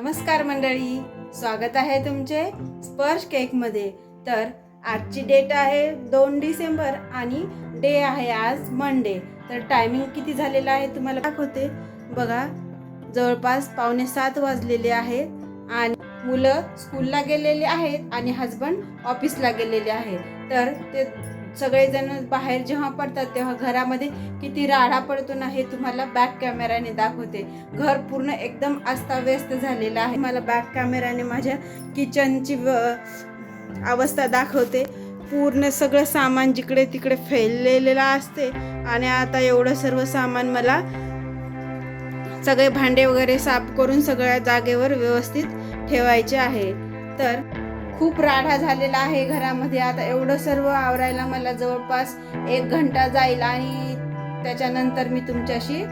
नमस्कार मंडळी स्वागत आहे तुमचे स्पर्श केकमध्ये. तर आजची डेट आहे दोन डिसेंबर आणि डे आहे आज मंडे. तर टायमिंग किती झालेलं आहे तुम्हाला दाखवते. बघा जवळपास पावणे सात वाजलेले आहेत आणि मुलं स्कूलला गेलेले आहेत आणि हजबंड ऑफिसला गेलेले आहेत. तर ते सगळेजण बाहेर जेव्हा पडतात तेव्हा घरामध्ये किती राडा पडतो ना हे तुम्हाला बॅक कॅमेराने दाखवते. घर पूर्ण एकदम अस्ताव्यस्त झालेलं आहे. मला बॅक कॅमेराने माझ्या किचनची व- अवस्था दाखवते. पूर्ण सगळं सामान जिकडे तिकडे फैललेलं असते. आणि आता एवढं सर्व सामान मला सगळे भांडे वगैरे साफ करून सगळ्या जागेवर व्यवस्थित ठेवायचे आहे. तर खूप राडा झालेला आहे घरामध्ये. आता एवढं सर्व आवरायला मला जवळपास एक घंटा जाईल आणि त्याच्यानंतर मी तुमच्याशी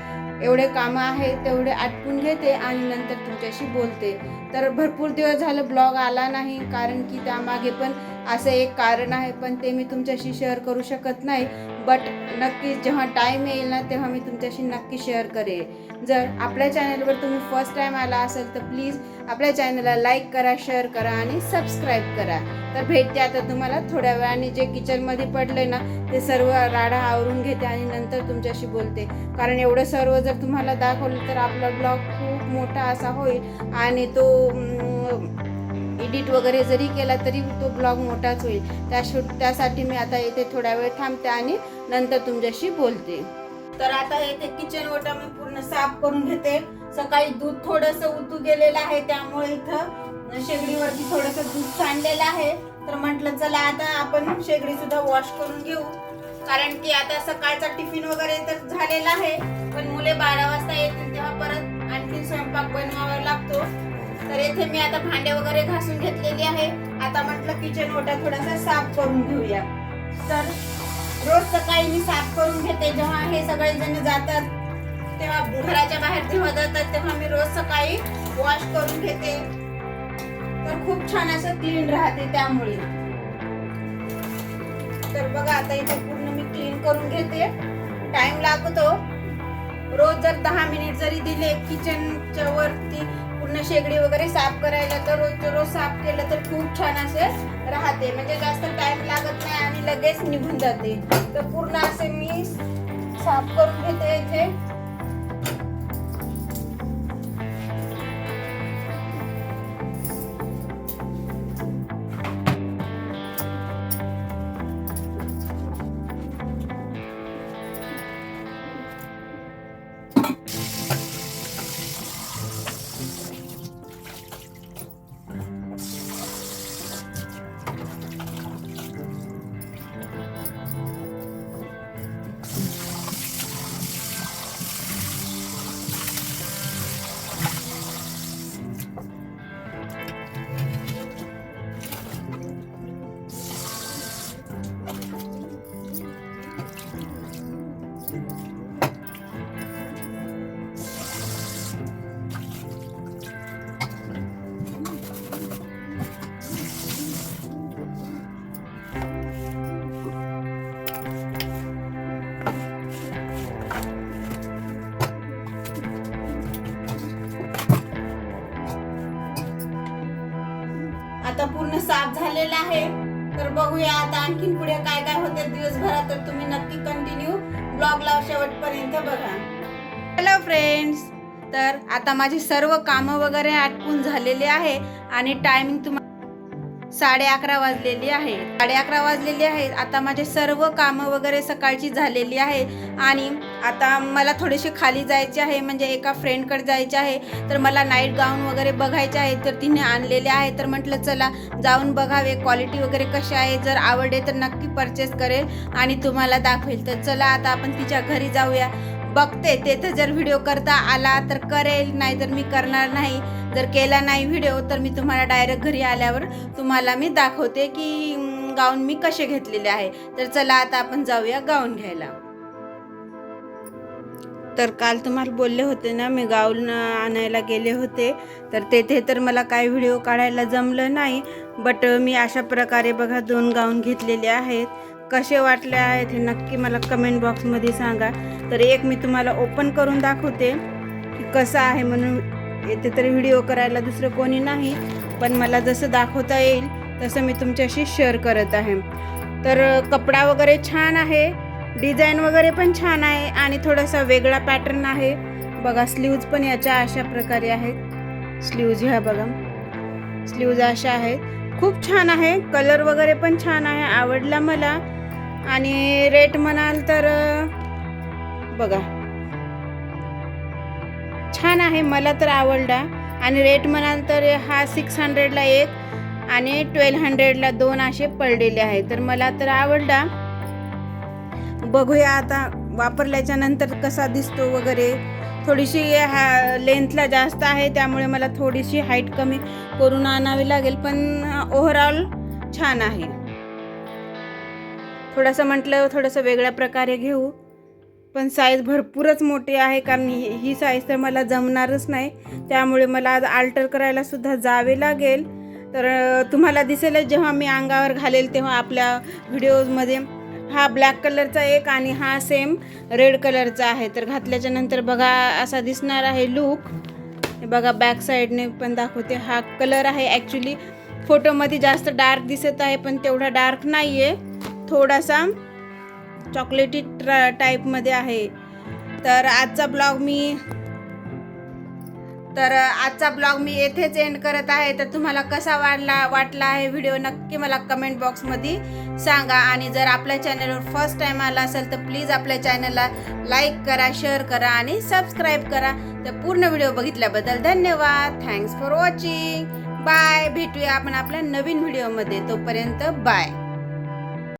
एवढे कामं आहेत तेवढे आटपून घेते आणि नंतर तुमच्याशी बोलते. तर भरपूर दिवस झालं ब्लॉग आला नाही कारण की त्यामागे पण असं एक कारण आहे पण ते मी तुमच्याशी शेअर करू शकत नाही. बट नक्की जेव्हा टाईम येईल ना तेव्हा मी तुमच्याशी नक्की शेअर करेन जर आपल्या चॅनलवर तुम्ही फर्स्ट टाईम आला असेल तर प्लीज आपल्या चॅनलला लाईक करा शेअर करा आणि सबस्क्राईब करा. तर भेटते आता तुम्हाला थोड्या वेळाने. जे किचनमध्ये पडले ना ते सर्व राडा आवरून घेते आणि नंतर तुमच्याशी बोलते. कारण एवढं सर्व जर तुम्हाला दाखवलं तर आपला ब्लॉग खूप मोठा असा होईल. आणि तो एडिट वगैरे जरी केला तरी तो ब्लॉग मोठाच होईल. त्या त्यासाठी मी आता इथे थोडा वेळ थांबते आणि नंतर तुमच्याशी बोलते. तर आता इथे किचन ओटा मी पूर्ण साफ करून घेते. सकाळी दूध थोडस उतू गेलेलं आहे त्यामुळे इथं शेगडीवरती थोडस दूध सांडलेलं आहे. तर म्हटलं चला आता आपण शेगडी सुद्धा वॉश करून घेऊ. कारण की आता सकाळचा टिफिन वगैरे तर झालेला आहे पण मुले बारा वाजता येतील तेव्हा परत आणखी स्वयंपाक बनवा इथे मी आता भांडे वगैरे घासून घेतलेली आहे. आता म्हटलं किचन ओटा थोडासा साफ करून घेऊया. तर रोज सकाळी मी साफ करून घेते. जेव्हा हे सगळे जण जातात तेव्हा घराच्या बाहेर जेव्हा जातात तेव्हा मी रोज सकाळी वॉश करून घेते. तर खूप छान असं क्लीन राहते त्यामुळे. तर बघा आता इथे पूर्ण मी क्लीन करून घेते. टाइम लागतो. रोज जर दहा मिनिट जरी दिले किचनच्या वरती पूर्ण शेगडी वगैरे साफ करायला तर रोज रोज साफ केलं तर खूप छान असे राहते. म्हणजे जास्त टाइम लागत नाही आणि लगेच निघून जाते. तर पूर्ण असे मी साफ करून घेते इथे. झालेला आहे. तर बघूया आता आणखीन पुढे काय काय होते दिवसभरात तर तुम्ही नक्की कंटिन्यू ब्लॉगला शेवटपर्यंत बघा. हॅलो फ्रेंड्स तर आता माझी सर्व कामं वगैरे आटपून झालेले आहे आणि टायमिंग तुम्हाला साडे अकरा वाजलेली आहे. साडे अकरा वाजलेली आहे आता माझे सर्व कामं वगैरे सकाळची झालेली आहे. आणि आता मला थोडेसे खाली जायचे आहे. म्हणजे एका फ्रेंडकडे जायचे आहे. तर मला नाईट गाऊन वगैरे बघायचे आहे. तर तिने आणलेले आहे. तर म्हटलं चला जाऊन बघावे. क्वालिटी वगैरे कशी आहे? जर आवडले तर नक्की परचेस करेल आणि तुम्हाला दाखवेल. तर चला आता आपण तिच्या घरी जाऊया. बघते तेथे जर व्हिडिओ करता आला तर करेल. नाहीतर मी करणार नाही. जर केला नाही व्हिडिओ तर मी तुम्हाला डायरेक्ट घरी आल्यावर तुम्हाला मी दाखवते की गाऊन मी कसे घेतलेले आहे. तर चला आता आपण जाऊया गाऊन घ्यायला. तर काल तुम्हाला बोलले होते ना मी गाऊन आणायला गेले होते. तर तेथे तर मला काही व्हिडिओ काढायला जमलं नाही बट मी अशा प्रकारे बघा दोन गाऊन घेतलेले आहेत. कसे वाटले आहेत हे नक्की मला कमेंट बॉक्समध्ये सांगा. तर एक मी तुम्हाला ओपन करून दाखवते की कसं आहे म्हणून येथे तर व्हिडिओ करायला दुसरं कोणी नाही पण मला जसं दाखवता येईल तसं मी तुमच्याशी शेअर करत आहे. तर कपडा वगैरे छान आहे डिझाईन वगैरे पण छान आहे आणि थोडासा वेगळा पॅटर्न आहे. बघा स्लीव्ज पण याच्या अशा प्रकारे आहेत. स्लीव्ज ह्या बघा. स्लीव्ज अशा आहेत. खूप छान आहे. कलर वगैरे पण छान आहे. आवडला मला. आणि रेट म्हणाल तर बघा. छान आहे मला तर आवडला. आणि रेट म्हणाल तर हा सिक्स हंड्रेडला एक आणि ट्वेल्व हंड्रेडला दोन असे पडलेले आहे तर मला तर आवडला. बघूया आता वापरल्याच्या नंतर कसा दिसतो वगैरे. थोडीशी हा लेंथला जास्त आहे त्यामुळे मला थोडीशी हाईट कमी करून आणावी लागेल पण ओव्हरऑल छान आहे. थोडंसं म्हटलं थोडंसं वेगळ्या प्रकारे घेऊ. पण साईज भरपूरच मोठी आहे कारण ही ही साईज तर मला जमणारच नाही. त्यामुळे मला आज आल्टर करायला सुद्धा जावे लागेल. तर तुम्हाला दिसेलच जेव्हा मी अंगावर घालेल तेव्हा आपल्या व्हिडिओजमध्ये हा ब्लॅक कलरचा एक आणि हा सेम रेड कलरचा आहे. तर घातल्याच्या नंतर बघा असा दिसणार आहे लुक बघा बॅक साईडने पण दाखवते. हा कलर आहे ॲक्च्युली फोटोमध्ये जास्त डार्क दिसत आहे पण तेवढा डार्क नाही आहे थोडासा चॉकलेटी ट्रा टाईपमध्ये आहे. तर आजचा ब्लॉग मी तर आजचा ब्लॉग मी येथेच एंड करत आहे. तर तुम्हाला कसा वाटला वाटला आहे व्हिडिओ नक्की मला कमेंट बॉक्समध्ये सांगा. आणि जर आपल्या चॅनलवर फर्स्ट टाईम आला असेल तर प्लीज आपल्या चॅनलला लाईक करा शेअर करा आणि सबस्क्राईब करा. तर पूर्ण व्हिडिओ बघितल्याबद्दल धन्यवाद. थँक्स फॉर वॉचिंग बाय भेटूया आपण आपल्या नवीन व्हिडिओमध्ये. तोपर्यंत बाय